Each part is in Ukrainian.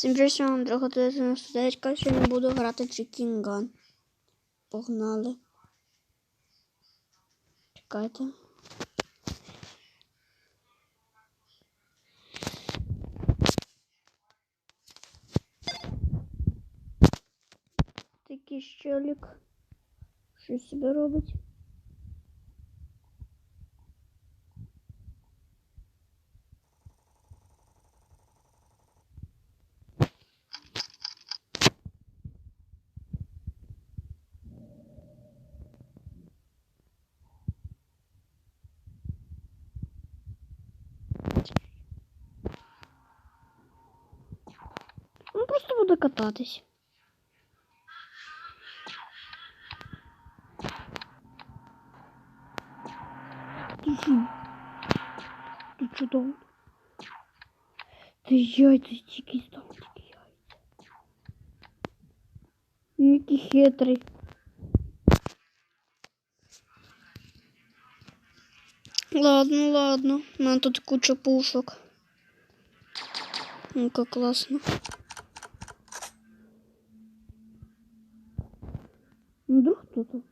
Всім привіт, друга 99 Сьогодні буду грати Чікінган. Погнали. Чекайте. Такий щелік. Що себе робить? Ну просто буду кататись. Ти що? Ти що там? Ти яйця тільки став, тільки яйця. Який хитрий. Ладно, ладно. У мене тут куча пушок. Ну как классно. Ну, кто-то.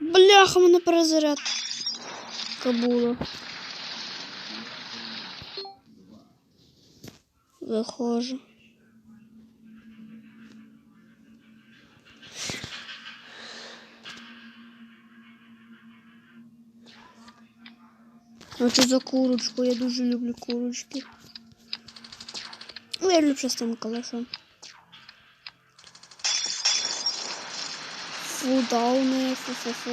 Бляха, мене перезаряд. Кабула. Виходжу. А що за курочку? Я дуже люблю курочки. Ну, я люблю з тим калашом. Фу, дауни, фу-фу-фу.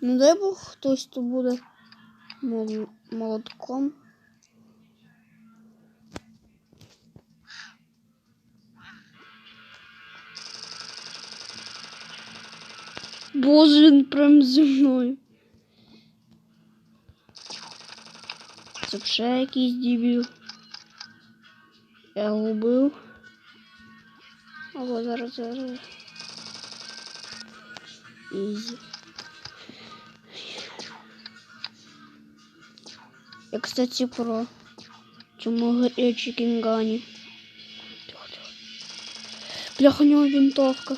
Ну дай Бог хтось то буде молотком. Боже, він прям зі мною. Це ще якийсь дебіл. Я його убив. Ого, зараз, зараз. Ізі. Я, кстати, про Чікінгані. Тихо, тихо. Бляха, у нього винтовка.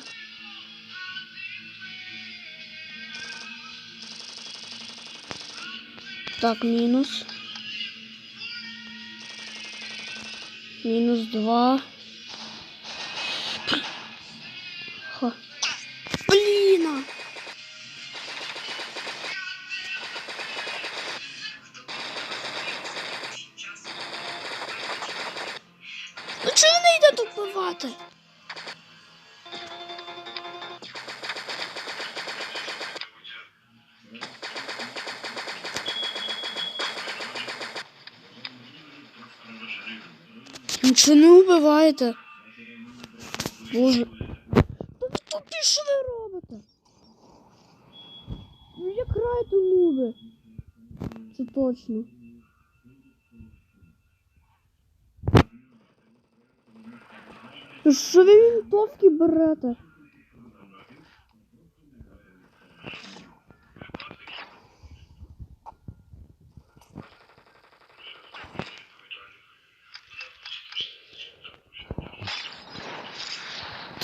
Так, минус. Минус два. Ха. Блин! Ну чого не йде тут Нічого не вбиваєте. Боже. Ну ви тупі, що ви робите? Ну як граєте нуби? Це точно. Ну Що ви вінтовки берете?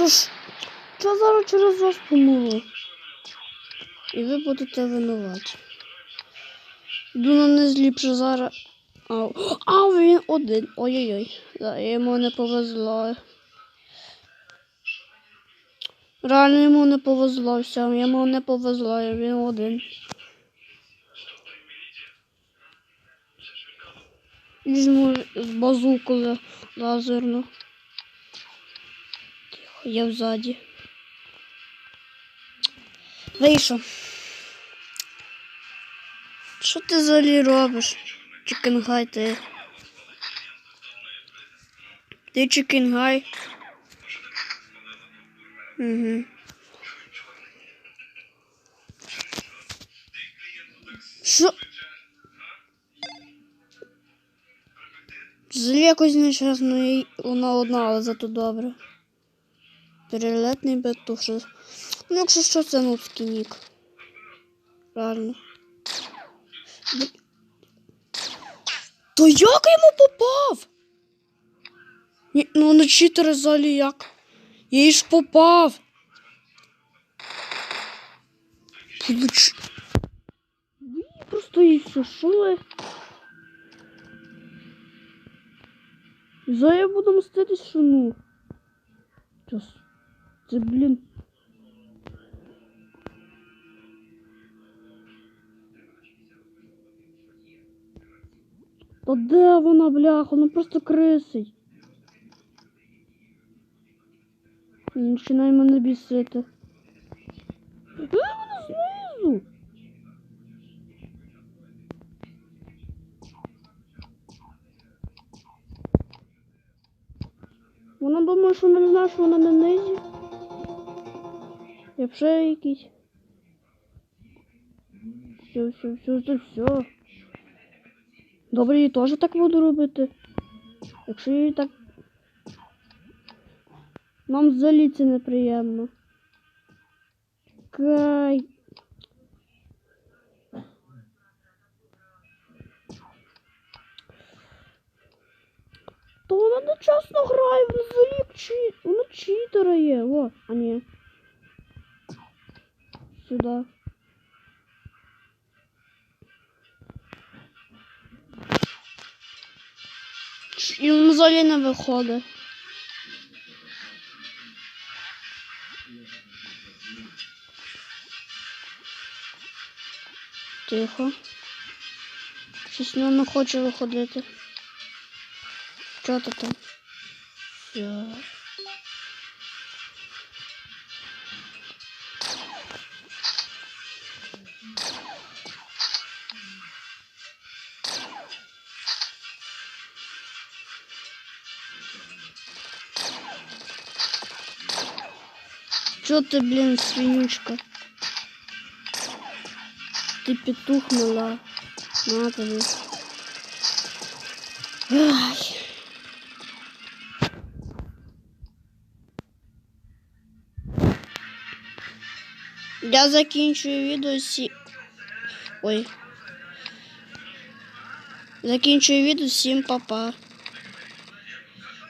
Тож, що зараз через вас помилу? І ви будете винуваті. Йду на не зліпше зараз. Ау. А, він один. Ой-ой-ой. Да, йому не повезло. Реально йому не повезло все, йому не повезло, він один. Візьму базуку ла- лазерну. Я взаді. Вийшов. Що ти взагалі робиш? Чікенгай ти. Ти чікенгай. Угу. Що? Взагалі якось нечесно, і вона одна, але зато добре. Перелетний бетух. Що... Ну, якщо що, це нубський нік. Б- То як я йому попав? Ні, ну на читери взагалі як? Я їй ж попав. Получ... Ви просто все, що? За я буду мститись, що ну. Час. Це, блін. Та де вона, бляха? Ну просто крисить. Починає мене бісити. Е, вона знизу. Вона думає, що не знає, що вона на низі. Я вже якийсь. Все, все, все, все, все. Добре, її теж так буду робити. Якщо її так. Нам взагалі це неприємно. Кай. То вона не чесно грає, взагалі чі... Вона читера є. О, а ні. Сюди. Ч- І взагалі не виходить. Тихо. Щось він не хоче виходити. Що ти там? Все. Чё ты, блин, свинючка? Ты петух мала. На тобі. Ай. Я закінчую відео сі... Ой. Закінчую відео, всім па-па.